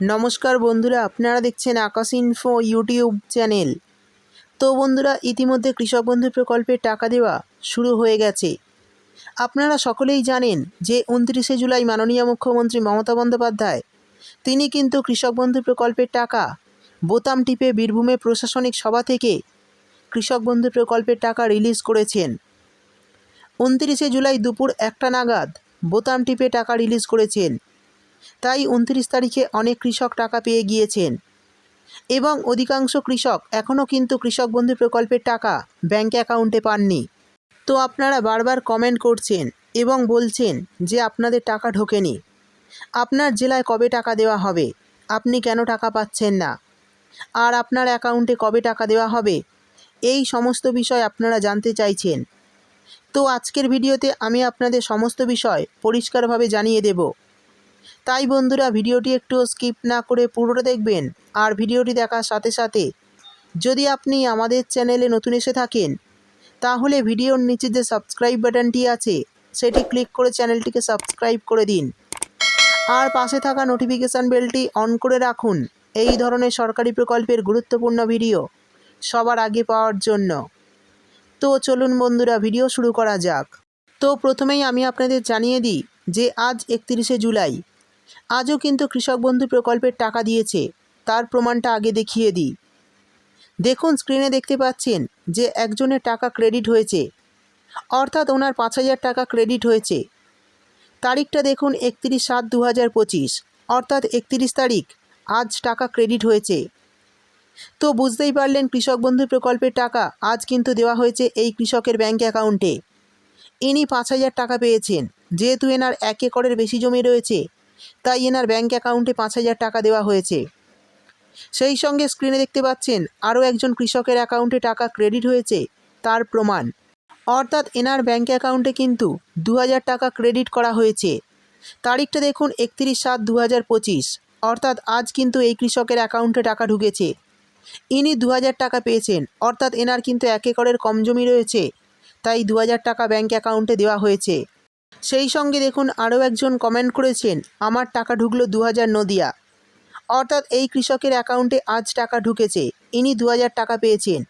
নমস্কার বন্ধুরা, আপনারা দেখছেন আকাশ ইনফো ইউটিউব চ্যানেল তো বন্ধুরা, ইতিমধ্যে কৃষক বন্ধু প্রকল্পের টাকা দেওয়া শুরু হয়ে গেছে। আপনারা সকলেই জানেন যে উনত্রিশে জুলাই মাননীয় মুখ্যমন্ত্রী মমতা বন্দ্যোপাধ্যায়, তিনি কিন্তু কৃষক বন্ধু প্রকল্পের টাকা বোতাম টিপে বীরভূমে প্রশাসনিক সভা থেকে কৃষক বন্ধু প্রকল্পের টাকা রিলিজ করেছেন। উনত্রিশে জুলাই দুপুর একটা নাগাদ বোতাম টিপে টাকা রিলিজ করেছেন। তাই উনত্রিশ তারিখে অনেক কৃষক টাকা পেয়ে গিয়েছেন। এবং অধিকাংশ কৃষক এখনও কিন্তু কৃষক বন্ধু প্রকল্পের টাকা ব্যাঙ্ক অ্যাকাউন্টে পাননি। তো আপনারা বারবার কমেন্ট করছেন এবং বলছেন যে আপনাদের টাকা ঢোকেনি। আপনার জেলায় কবে টাকা দেওয়া হবে? আপনি কেন টাকা পাচ্ছেন না? আর আপনার অ্যাকাউন্টে কবে টাকা দেওয়া হবে? এই সমস্ত বিষয় আপনারা জানতে চাইছেন। তো আজকের ভিডিওতে আমি আপনাদের সমস্ত বিষয় পরিষ্কারভাবে জানিয়ে দেব। তাই বন্ধুরা ভিডিওটি একটু স্কিপ না করে পুরোটা দেখবেন আর ভিডিওটি দেখার সাথে সাথে যদি আপনি আমাদের চ্যানেলে নতুন এসে থাকেন, তাহলে ভিডিওর নিচে যে সাবস্ক্রাইব বাটনটি আছে, সেটি ক্লিক করে চ্যানেলটিকে সাবস্ক্রাইব করে দিন। আর পাশে থাকা নোটিফিকেশান বেলটি অন করে রাখুন। এই ধরনের সরকারি প্রকল্পের গুরুত্বপূর্ণ ভিডিও সবার আগে পাওয়ার জন্য। তো চলুন বন্ধুরা, ভিডিও শুরু করা যাক। তো প্রথমেই আমি আপনাদের জানিয়ে দিই যে আজ একত্রিশে জুলাই আজও কিন্তু কৃষক বন্ধু প্রকল্পের টাকা দিয়েছে। তার প্রমাণটা আগে দেখিয়ে দিই। দেখুন স্ক্রিনে দেখতে পাচ্ছেন যে একজনের টাকা ক্রেডিট হয়েছে। অর্থাৎ ওনার পাঁচ হাজার টাকা ক্রেডিট হয়েছে। তারিখটা দেখুন একত্রিশ সাত দু হাজার পঁচিশ। অর্থাৎ একত্রিশ তারিখ, আজ টাকা ক্রেডিট হয়েছে। তো বুঝতেই পারলেন কৃষক বন্ধু প্রকল্পের টাকা আজ কিন্তু দেওয়া হয়েছে এই কৃষকের ব্যাঙ্ক অ্যাকাউন্টে ইনি পাঁচ হাজার টাকা পেয়েছেন। যেহেতু এনার এক একরের বেশি জমি রয়েছে তাই এনার ব্যাঙ্ক অ্যাকাউন্টে পাঁচ হাজার টাকা দেওয়া হয়েছে। সেই সঙ্গে স্ক্রিনে দেখতে পাচ্ছেন, আরও একজন কৃষকের অ্যাকাউন্টে টাকা ক্রেডিট হয়েছে, তার প্রমাণ। অর্থাৎ এনার ব্যাঙ্ক অ্যাকাউন্টে কিন্তু দু হাজার টাকা ক্রেডিট করা হয়েছে। তারিখটা দেখুন একত্রিশ সাত দু হাজার পঁচিশ। অর্থাৎ আজ কিন্তু এই কৃষকের অ্যাকাউন্টে টাকা ঢুকেছে। ইনি দু হাজার টাকা পেয়েছেন, অর্থাৎ এনার কিন্তু এক একরের কম জমি রয়েছে। তাই দু হাজার টাকা ব্যাঙ্ক অ্যাকাউন্টে দেওয়া হয়েছে। সেই সঙ্গে দেখুন আরও একজন কমেন্ট করেছেন, আমার টাকা ঢুকলো দু হাজার নদিয়া। অর্থাৎ এই কৃষকের অ্যাকাউন্টে আজ টাকা ঢুকেছে, ইনি দু হাজার টাকা পেয়েছেন।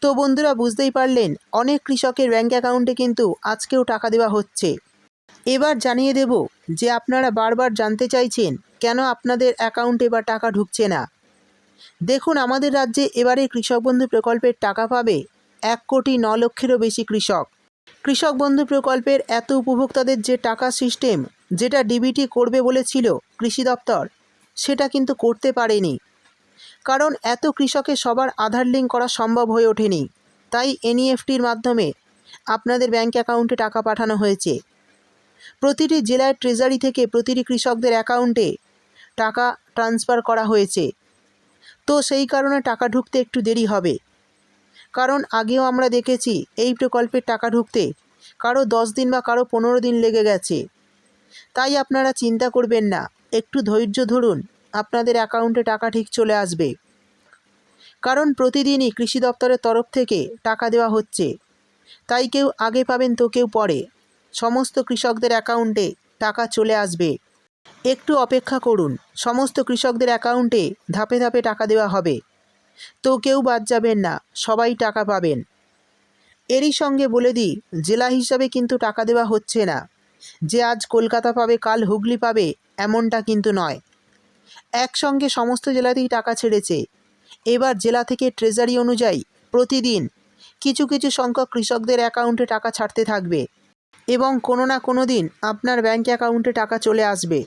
তো বন্ধুরা, বুঝতেই পারলেন, অনেক কৃষকের ব্যাঙ্ক অ্যাকাউন্টে কিন্তু আজকেও টাকা দেওয়া হচ্ছে। এবার জানিয়ে দেব যে আপনারা বারবার জানতে চাইছেন, কেন আপনাদের অ্যাকাউন্টে বা টাকা ঢুকছে না? দেখুন, আমাদের রাজ্যে এবারে কৃষক বন্ধু প্রকল্পের টাকা পাবে এক কোটি ন লক্ষেরও বেশি কৃষক। কৃষক বন্ধু প্রকল্পের এত উপভোক্তাদের যে টাকা সিস্টেম, যেটা ডিবিটি করবে বলেছিল কৃষি দপ্তর, সেটা কিন্তু করতে পারেনি। কারণ এত কৃষকের সবার আধার লিঙ্ক করা সম্ভব হয়ে ওঠেনি। তাই এনইএফটির মাধ্যমে আপনাদের ব্যাঙ্ক অ্যাকাউন্টে টাকা পাঠানো হয়েছে। প্রতিটি জেলার ট্রেজারি থেকে প্রতিটি কৃষকদের অ্যাকাউন্টে টাকা ট্রান্সফার করা হয়েছে। তো সেই কারণে টাকা ঢুকতে একটু দেরি হবে। কারণ আগেও আমরা দেখেছি এই প্রকল্পের টাকা ঢুকতে কারও দশ দিন বা কারও পনেরো দিন লেগে গেছে। তাই আপনারা চিন্তা করবেন না, একটু ধৈর্য ধরুন, আপনাদের অ্যাকাউন্টে টাকা ঠিক চলে আসবে। কারণ প্রতিদিনই কৃষি দপ্তরের তরফ থেকে টাকা দেওয়া হচ্ছে। তাই কেউ আগে পাবেন তো কেউ পরে। সমস্ত কৃষকদের অ্যাকাউন্টে টাকা চলে আসবে। একটু অপেক্ষা করুন, সমস্ত কৃষকদের অ্যাকাউন্টে ধাপে ধাপে টাকা দেওয়া হবে। তো কেউ বাদ যাবেন না, সবাই টাকা পাবেন। এরই সঙ্গে বলে দিই, জেলা হিসাবে কিন্তু টাকা দেওয়া হচ্ছে না। যে আজ কলকাতা পাবে, কাল হুগলি পাবে, এমনটা কিন্তু নয়। একসঙ্গে সমস্ত জেলাতেই টাকা ছেড়েছে। এবার জেলা থেকে ট্রেজারি অনুযায়ী প্রতিদিন কিছু কিছু সংখ্যক কৃষকদের অ্যাকাউন্টে টাকা ছাড়তে থাকবে এবং কোনো না কোনো দিন আপনার ব্যাঙ্ক অ্যাকাউন্টে টাকা চলে আসবে।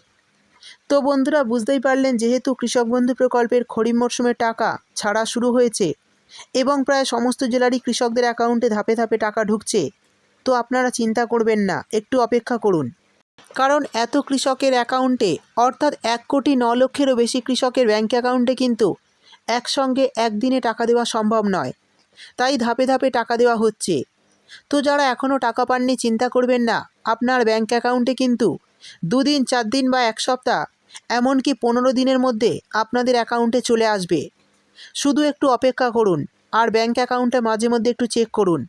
তো বন্ধুরা বুঝতেই পারলেন যেহেতু কৃষক বন্ধু প্রকল্পের খরিফ মরশুমে টাকা ছাড়া শুরু হয়েছে এবং প্রায় সমস্ত জেলারই কৃষকদের অ্যাকাউন্টে ধাপে ধাপে টাকা ঢুকছে, তো আপনারা চিন্তা করবেন না, একটু অপেক্ষা করুন। কারণ এত কৃষকের অ্যাকাউন্টে, অর্থাৎ এক কোটি ন লক্ষেরও বেশি কৃষকের ব্যাঙ্ক অ্যাকাউন্টে কিন্তু একসঙ্গে একদিনে টাকা দেওয়া সম্ভব নয়। তাই ধাপে ধাপে টাকা দেওয়া হচ্ছে। তো যারা এখনও টাকা পাননি, চিন্তা করবেন না, আপনার ব্যাঙ্ক অ্যাকাউন্টে কিন্তু দুদিন চার দিন বা এক সপ্তাহ, এমনকি পনেরো দিনের মধ্যে আপনাদের অ্যাকাউন্টে চলে আসবে। শুধু একটু অপেক্ষা করুন আর ব্যাঙ্ক অ্যাকাউন্টে মাঝে মধ্যে একটু চেক করুন।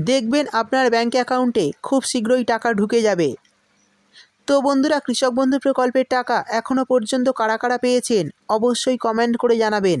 দেখবেন আপনার ব্যাঙ্ক অ্যাকাউন্টে খুব শীঘ্রই টাকা ঢুকে যাবে। তো বন্ধুরা, কৃষক বন্ধু প্রকল্পের টাকা এখনও পর্যন্ত কারা কারা পেয়েছেন, অবশ্যই কমেন্ট করে জানাবেন।